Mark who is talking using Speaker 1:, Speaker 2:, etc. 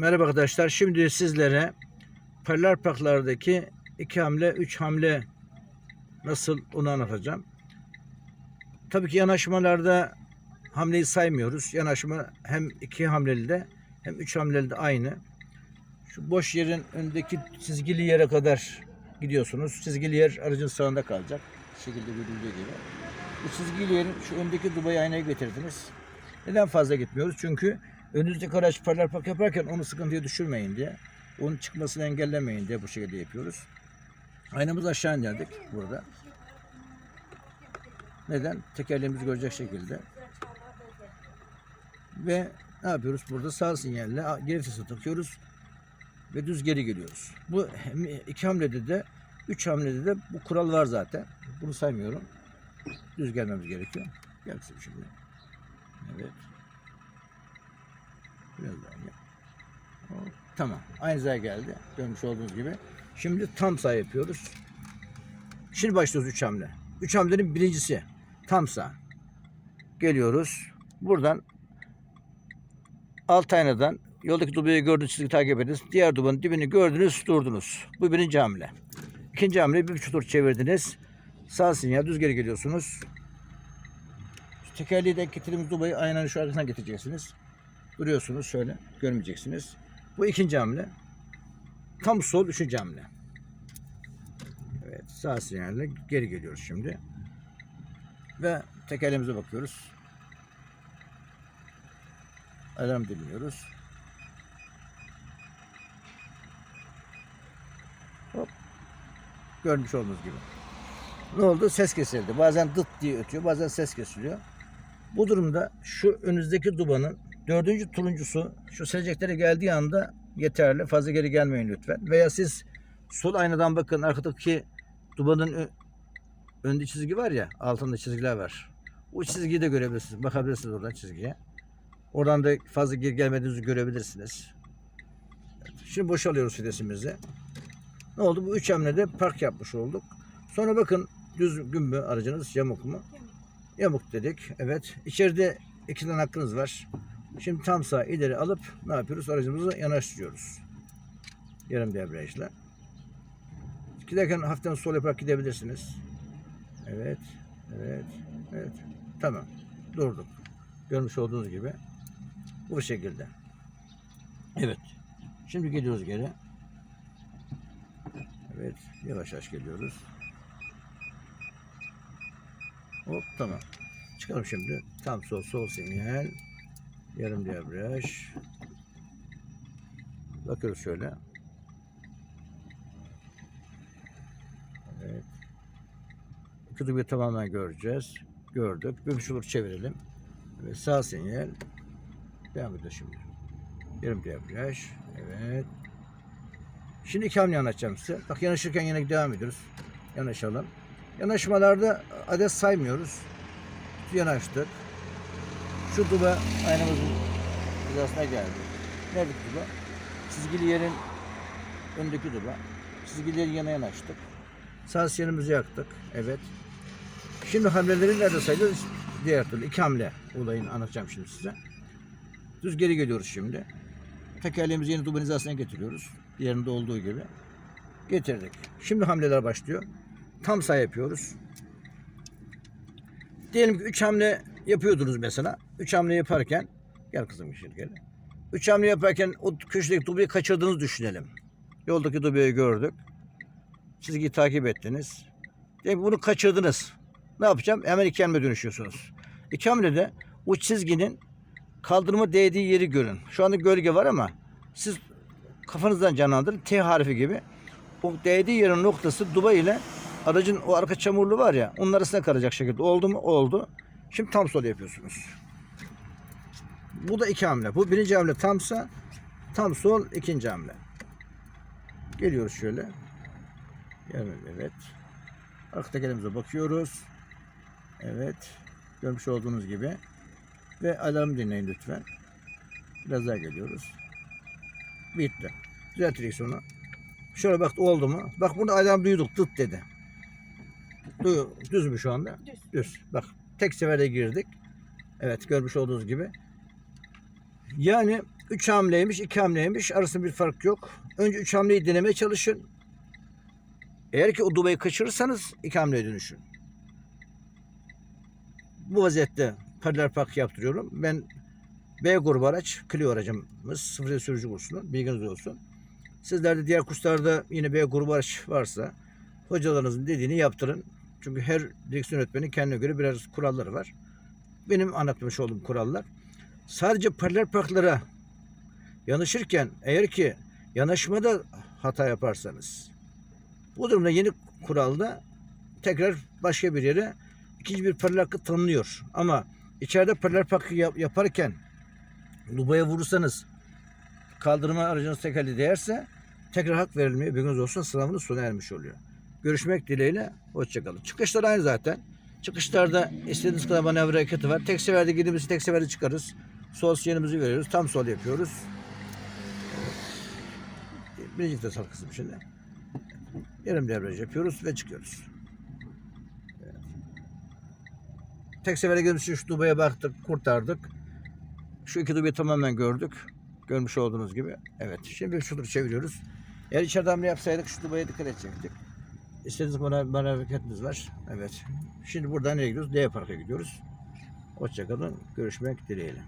Speaker 1: Merhaba arkadaşlar. Şimdi sizlere paralel parklardaki iki hamle, üç hamle nasıl onu anlatacağım. Tabii ki yanaşmalarda hamleyi saymıyoruz. Yanaşma hem iki hamleli de hem üç hamleli de aynı. Şu boş yerin öndeki çizgili yere kadar gidiyorsunuz. Çizgili yer aracın sağında kalacak. Bu şekilde görüldüğü gibi. Bu çizgili yerin şu öndeki dubayı aynaya getirdiniz. Neden fazla gitmiyoruz? Çünkü önünüzdeki araç paralel park yaparken onu sıkıntıya düşürmeyin diye. Onun çıkmasını engellemeyin diye bu şekilde yapıyoruz. Aynamızı aşağı indirdik burada. Neden? Tekerleğimizi görecek şekilde. Ve ne yapıyoruz? Burada sağ sinyalle geri vitese takıyoruz ve düz geri geliyoruz. Bu iki hamlede de üç hamlede de bu kural var zaten. Bunu saymıyorum. Düz gelmemiz gerekiyor. Gelsin şimdi. Evet. Biraz daha. Hop, Tamam. Aynı hizaya geldi. Görmüş olduğunuz gibi. Şimdi tam sağ yapıyoruz. Şimdi başlıyoruz üç hamle. Üç hamlenin birincisi tam sağ. Geliyoruz. Buradan alt aynadan yoldaki dubayı gördüğünüz çizgi takip ediniz. Diğer dubanın dibini gördünüz, durdunuz. Bu birinci hamle. İkinci hamle bir buçuk tur çevirdiniz. Sağ sinyal düz geri geliyorsunuz. Şu tekerleği denk getirdiğimiz dubayı aynanın şu arkasına getireceksiniz. Duruyorsunuz şöyle. Görmeyeceksiniz. Bu ikinci hamle. Tam sol üçüncü hamle. Evet sağ sinyalle geri geliyoruz şimdi. Ve tekerleğimize bakıyoruz. Alarm dinliyoruz. Hop. Görmüş olduğunuz gibi. Ne oldu? Ses kesildi. Bazen dıt diye ötüyor, bazen ses kesiliyor. Bu durumda şu önünüzdeki dubanın dördüncü turuncusu şu sileceklere geldiği anda yeterli. Fazla geri gelmeyin lütfen. Veya siz sol aynadan bakın arkadaki dubanın önde çizgi var ya altında çizgiler var. O çizgiyi de görebilirsiniz. Bakabilirsiniz oradan çizgiye. Oradan da fazla geri gelmediğinizi görebilirsiniz. Şimdi boşalıyoruz fidesimizi. Ne oldu? Bu üç hamlede park yapmış olduk. Sonra bakın düzgün mü aracınız yamuk mu? Yamuk dedik. Evet. İçeride iki tane hakkınız var. Şimdi tam sağ ileri alıp ne yapıyoruz? Aracımızı yanaştırıyoruz. Yarım debriyajla. Giderken hafiften sol yaparak gidebilirsiniz. Evet. Evet. Evet. Tamam. Durduk. Görmüş olduğunuz gibi. Bu şekilde. Evet. Şimdi geliyoruz geri. Evet. Yavaş yavaş geliyoruz. Hop tamam. Çıkalım şimdi. Tam sol sol sinyal. Yarım debriyaj. Bakıyoruz şöyle. Evet. İki tamamen göreceğiz. Gördük. Bir buçuk çevirelim. Evet, sağ sinyal. Devam ediyor şimdi. Yarım debriyaj. Evet. Şimdi iki hamle anlatacağım size. Bak yanaşırken yine devam ediyoruz. Yanaşalım. Yanaşmalarda adet saymıyoruz. Yanaştık. Şu duba aynamızın hizasına geldi. Neredeki duba? Çizgili yerin öndeki duba. Çizgili yerin yana yanaştık. Sağ sinyalimizi yaktık. Evet. Şimdi hamleleri nerede sayıyoruz? Diğer türlü. iki hamle olayını anlatacağım şimdi size. Düz geri geliyoruz şimdi. Tekerleğimizi yeni dubanın hizasına getiriyoruz. Diğerinde olduğu gibi. Getirdik. Şimdi hamleler başlıyor. Tam sağ yapıyoruz. Diyelim ki 3 hamle yapıyordunuz mesela. 3 hamle yaparken gel kızım işin gel. 3 hamle yaparken o köşedeki dubayı kaçırdığınızı düşünelim. Yoldaki dubayı gördük. Çizgiyi takip ettiniz. Ki bunu kaçırdınız. Ne yapacağım? Hemen iki hamle dönüşüyorsunuz. İki hamlede o çizginin kaldırıma değdiği yeri görün. Şu anda gölge var ama siz kafanızdan canlandırın. T harfi gibi. O değdiği yerin noktası Dubai ile aracın o arka çamurlu var ya onun arasına kalacak şekilde. Oldu mu? Oldu. Şimdi tam sol yapıyorsunuz. Bu da iki hamle. Bu birinci hamle tamsa tam sol ikinci hamle. Geliyoruz şöyle. Evet. evet. Arka tekerimize bakıyoruz. Evet. Görmüş olduğunuz gibi. Ve alarm dinleyin lütfen. Biraz daha geliyoruz. Bitti. Düzelt direksiyonu. Şöyle bak oldu mu? Bak bunu alarm duyduk tıt dedi. Duyu, düz mü şu anda?
Speaker 2: Düz.
Speaker 1: Düz. Bak tek seferde girdik. Evet görmüş olduğunuz gibi. Yani 3 hamleymiş, 2 hamleymiş. Arasında bir fark yok. Önce 3 hamleyi denemeye çalışın. Eğer ki o dubayı kaçırırsanız 2 hamleye dönüşün. Bu vaziyette paralel park yaptırıyorum. Ben B grubu araç, Clio aracımız. Sıfır sürücü kursunun. Bilginiz olsun. Sizler de diğer kurslarda yine B grubu araç varsa hocalarınızın dediğini yaptırın. Çünkü her direksiyon öğretmenin kendine göre biraz kuralları var. Benim anlatmış olduğum kurallar. Sadece paralel parklara yanaşırken eğer ki yanaşmada hata yaparsanız bu durumda yeni kuralda tekrar başka bir yere ikinci bir paralel hakkı tanınıyor. Ama içeride paralel parkı yap- yaparken lubaya vurursanız kaldırma aracınız tekerleği değerse tekrar hak verilmiyor. Bilginiz olsun sınavınız sona ermiş oluyor. Görüşmek dileğiyle. Hoşçakalın. Çıkışlar aynı zaten. Çıkışlarda istediğiniz kadar manevra hareketi var. Tek seferde girdiğimizi tek seferde çıkarız. Sol sinyalimizi veriyoruz. Tam sol yapıyoruz. Birinci vites halkası şimdi. Yarım devraj yapıyoruz ve çıkıyoruz. Tek sefere girdiğimiz şu dubaya baktık, kurtardık. Şu iki dubayı tamamen gördük. Görmüş olduğunuz gibi. Evet. Şimdi şudur çeviriyoruz. Eğer içeride hamle yapsaydık şu dubaya dikkat edecektik. İstediğiniz bana, bana hareketimiz var. Evet. Şimdi buradan nereye gidiyoruz? D parka gidiyoruz. Hoşçakalın. Görüşmek dileğiyle.